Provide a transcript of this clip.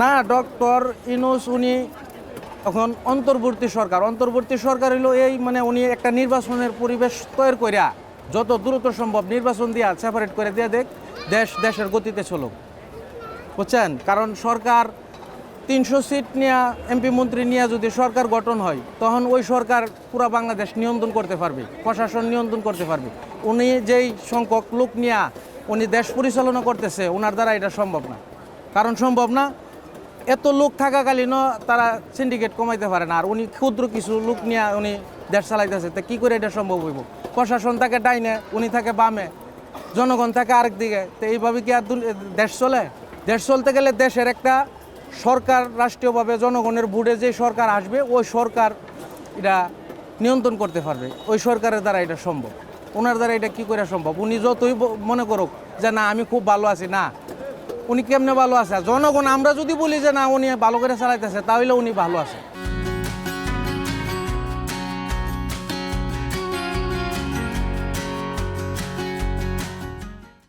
না, ডক্টর ইনুস উনি এখন অন্তর্বর্তী সরকার। অন্তর্বর্তী সরকার হলো এই মানে উনি একটা নির্বাচনের পরিবেশ তৈরি করিয়া যত দ্রুত সম্ভব নির্বাচন দিয়া সেপারেট করে দিয়ে দেখ, দেশ, দেশের গতিতে চলুক। বুঝছেন? কারণ সরকার তিনশো সিট নিয়ে এমপি মন্ত্রী নিয়ে যদি সরকার গঠন হয়, তখন ওই সরকার পুরো বাংলাদেশ নিয়ন্ত্রণ করতে পারবে, প্রশাসন নিয়ন্ত্রণ করতে পারবে। উনি যেই সংখ্যক লোক নিয়ে উনি দেশ পরিচালনা করতেছে ওনার দ্বারা এটা সম্ভব না। কারণ সম্ভব না এত লোক থাকাকালীনও তারা সিন্ডিকেট কমাইতে পারে না। আর উনি ক্ষুদ্র কিছু লোক নিয়ে উনি দেশ চালাইতেছে। তা কী করে এটা সম্ভব হইব? প্রশাসন থাকে ডাইনে, উনি থাকে বামে, জনগণ থাকে আরেক দিকে। তো এইভাবে কি আর দেশ চলে? দেশ চলতে গেলে দেশের একটা সরকার, রাষ্ট্রীয়ভাবে জনগণের বুড়ে যে সরকার আসবে, ওই সরকার এটা নিয়ন্ত্রণ করতে পারবে। ওই সরকারের দ্বারা এটা সম্ভব। ওনার দ্বারা এটা কি করে সম্ভব? উনি যতই মনে করুক যে, না, আমি খুব ভালো আছি। না উনি কেমনে ভালো আছে? জনগণ, আমরা যদি বলি যে না, উনি ভালো করে চালাইতেছে, তাহলে উনি ভালো আছে।